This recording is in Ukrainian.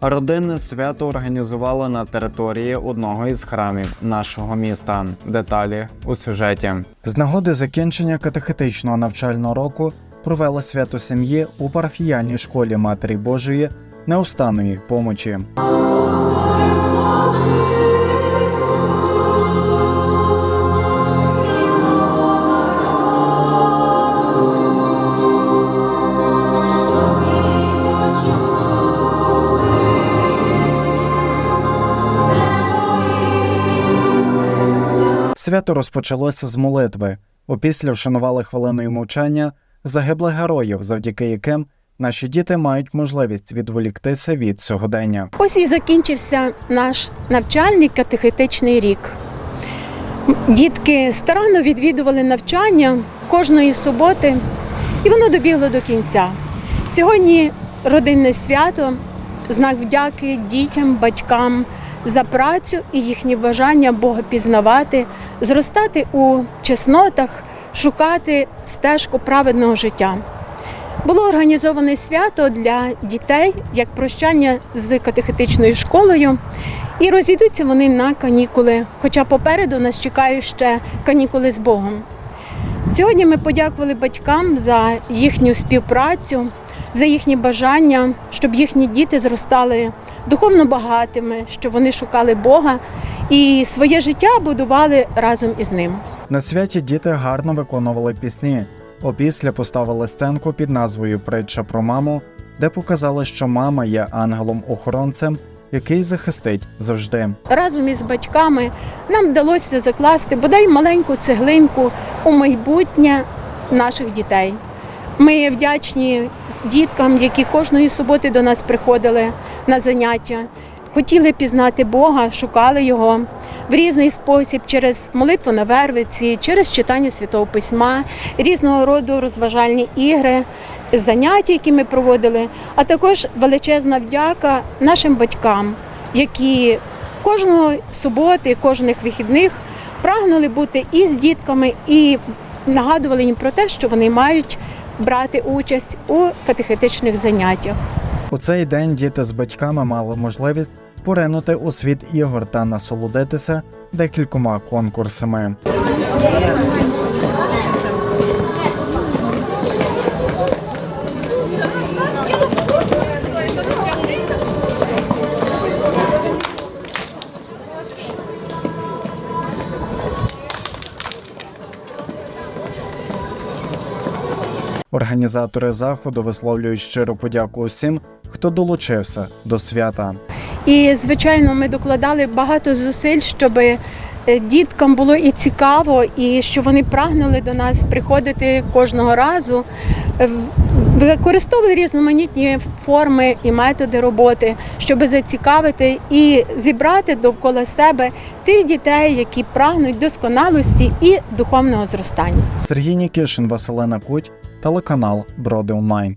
Родинне свято організували на території одного із храмів нашого міста. Деталі у сюжеті. З нагоди закінчення катехетичного навчального року провели свято сім'ї у парафіяльній школі Матері Божої неустанної помочі. Свято розпочалося з молитви. Опісля вшанували хвилиною мовчання загиблих героїв, завдяки яким наші діти мають можливість відволіктися від сьогодення. Ось і закінчився наш навчальний катехетичний рік. Дітки старанно відвідували навчання кожної суботи, і воно добігло до кінця. Сьогодні родинне свято, знак вдяки дітям, батькам за працю і їхнє бажання Бога пізнавати, зростати у чеснотах, шукати стежку праведного життя. Було організоване свято для дітей як прощання з катехетичною школою. І розійдуться вони на канікули, хоча попереду нас чекають ще канікули з Богом. Сьогодні ми подякували батькам за їхню співпрацю, за їхні бажання, щоб їхні діти зростали духовно багатими, щоб вони шукали Бога і своє життя будували разом із ним. На святі діти гарно виконували пісні. Опісля поставили сценку під назвою Притча про маму, де показали, що мама є ангелом-охоронцем, який захистить завжди. разом із батьками нам вдалося закласти бодай маленьку цеглинку у майбутнє наших дітей. Ми вдячні діткам, які кожної суботи до нас приходили на заняття, хотіли пізнати Бога, шукали його в різний спосіб через молитву на вервиці, через читання святого письма, різного роду розважальні ігри, заняття, які ми проводили, а також величезна вдяка нашим батькам, які кожної суботи, кожних вихідних прагнули бути і з дітками, і нагадували їм про те, що вони мають брати участь у катехетичних заняттях. У цей день діти з батьками мали можливість поринути у світ ігор та насолодитися декількома конкурсами. Організатори заходу висловлюють щиру подяку усім, хто долучився до свята. І, звичайно, ми докладали багато зусиль, щоб е, діткам було і цікаво, і що вони прагнули до нас приходити кожного разу. Використовували різноманітні форми і методи роботи, щоб зацікавити і зібрати довкола себе тих дітей, які прагнуть досконалості і духовного зростання. Сергій Нікішин, Василена Куть, телеканал Броди Онлайн.